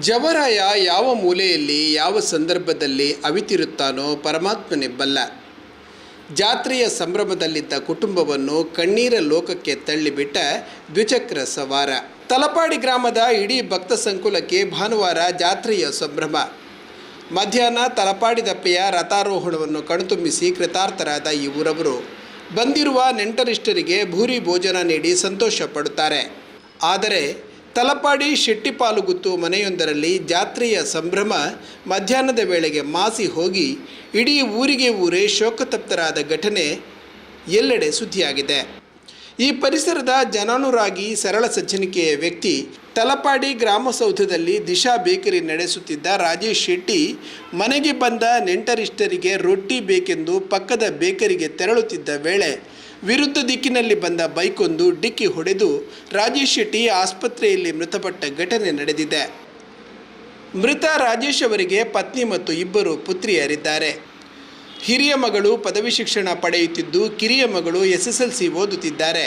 ಜವರಾಯ ಯಾವ ಮೂಲೆಯಲ್ಲಿ ಯಾವ ಸಂದರ್ಭದಲ್ಲಿ ಅವಿತಿರುತ್ತಾನೋ ಪರಮಾತ್ಮನೇ ಬಲ್ಲ ಜಾತ್ರೆಯ ಸಂಭ್ರಮದಲ್ಲಿದ್ದ ಕುಟುಂಬವನ್ನು ಕಣ್ಣೀರ ಲೋಕಕ್ಕೆ ತಳ್ಳಿಬಿಟ್ಟ ದ್ವಿಚಕ್ರ ಸವಾರ. ತಲಪಾಡಿ ಗ್ರಾಮದ ಇಡೀ ಭಕ್ತ ಸಂಕುಲಕ್ಕೆ ಭಾನುವಾರ ಜಾತ್ರೆಯ ಸಂಭ್ರಮ. ಮಧ್ಯಾಹ್ನ ತಲಪಾಡಿ ದಪ್ಪೆಯ ರಥಾರೋಹಣವನ್ನು ಕಣ್ತುಂಬಿಸಿ ಕೃತಾರ್ಥರಾದ ಈ ಊರವರು. ಬಂದಿರುವ ನೆಂಟರಿಷ್ಟರಿಗೆ ಭೂರಿ ಭೋಜನ ನೀಡಿ ಸಂತೋಷ ಪಡುತ್ತಾರೆ ಆದರೆ ತಲಪಾಡಿ ಶೆಟ್ಟಿಪಾಲುಗುತ್ತು ಮನೆಯೊಂದರಲ್ಲಿ ಜಾತ್ರೆಯ ಸಂಭ್ರಮ ಮಧ್ಯಾಹ್ನದ ವೇಳೆಗೆ ಮಾಸಿ ಹೋಗಿ ಇಡೀ ಊರಿಗೆ ಊರೇ ಶೋಕತಪ್ತರಾದ ಘಟನೆ ಎಲ್ಲೆಡೆ ಸುದ್ದಿಯಾಗಿದೆ. ಈ ಪರಿಸರದ ಜನಾನುರಾಗಿ ಸರಳ ಸಜ್ಜನಿಕೆಯ ವ್ಯಕ್ತಿ ತಲಪಾಡಿ ಗ್ರಾಮಸೌಧದಲ್ಲಿ ದಿಶಾ ಬೇಕರಿ ನಡೆಸುತ್ತಿದ್ದ ರಾಜೇಶ್ ಶೆಟ್ಟಿ ಮನೆಗೆ ಬಂದ ನೆಂಟರಿಷ್ಟರಿಗೆ ರೊಟ್ಟಿ ಬೇಕೆಂದು ಪಕ್ಕದ ಬೇಕರಿಗೆ ತೆರಳುತ್ತಿದ್ದ ವೇಳೆ ವಿರುದ್ಧ ದಿಕ್ಕಿನಲ್ಲಿ ಬಂದ ಬೈಕೊಂದು ಡಿಕ್ಕಿ ಹೊಡೆದು ರಾಜೇಶ್ ಶೆಟ್ಟಿ ಆಸ್ಪತ್ರೆಯಲ್ಲಿ ಮೃತಪಟ್ಟ ಘಟನೆ ನಡೆದಿದೆ. ಮೃತ ರಾಜೇಶ್ ಅವರಿಗೆ ಪತ್ನಿ ಮತ್ತು ಇಬ್ಬರು ಪುತ್ರಿಯರಿದ್ದಾರೆ. ಹಿರಿಯ ಮಗಳು ಪದವಿ ಶಿಕ್ಷಣ ಪಡೆಯುತ್ತಿದ್ದು ಕಿರಿಯ ಮಗಳು ಎಸ್ ಎಸ್ ಎಲ್ ಸಿ ಓದುತ್ತಿದ್ದಾರೆ.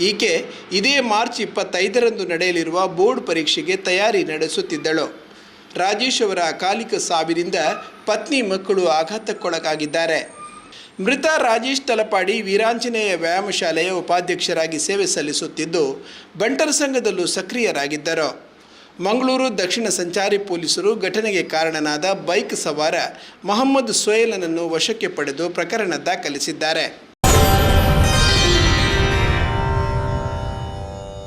ಈಕೆ ಇದೇ ಮಾರ್ಚ್ ಇಪ್ಪತ್ತೈದರಂದು ನಡೆಯಲಿರುವ ಬೋರ್ಡ್ ಪರೀಕ್ಷೆಗೆ ತಯಾರಿ ನಡೆಸುತ್ತಿದ್ದಳು. ರಾಜೇಶ್ ಅವರ ಅಕಾಲಿಕ ಸಾವಿನಿಂದ ಪತ್ನಿ ಮಕ್ಕಳು ಆಘಾತಕ್ಕೊಳಗಾಗಿದ್ದಾರೆ. ಮೃತ ರಾಜೇಶ್ ತಲಪಾಡಿ ವೀರಾಂಜನೇಯ ವ್ಯಾಯಾಮ ಶಾಲೆಯ ಉಪಾಧ್ಯಕ್ಷರಾಗಿ ಸೇವೆ ಸಲ್ಲಿಸುತ್ತಿದ್ದು, ಬಂಟರ ಸಂಘದಲ್ಲೂ ಸಕ್ರಿಯರಾಗಿದ್ದರು. ಮಂಗಳೂರು ದಕ್ಷಿಣ ಸಂಚಾರಿ ಪೊಲೀಸರು ಘಟನೆಗೆ ಕಾರಣನಾದ ಬೈಕ್ ಸವಾರ ಮೊಹಮ್ಮದ್ ಸೊಯೇಲನನ್ನು ವಶಕ್ಕೆ ಪಡೆದು ಪ್ರಕರಣ ದಾಖಲಿಸಿದ್ದಾರೆ.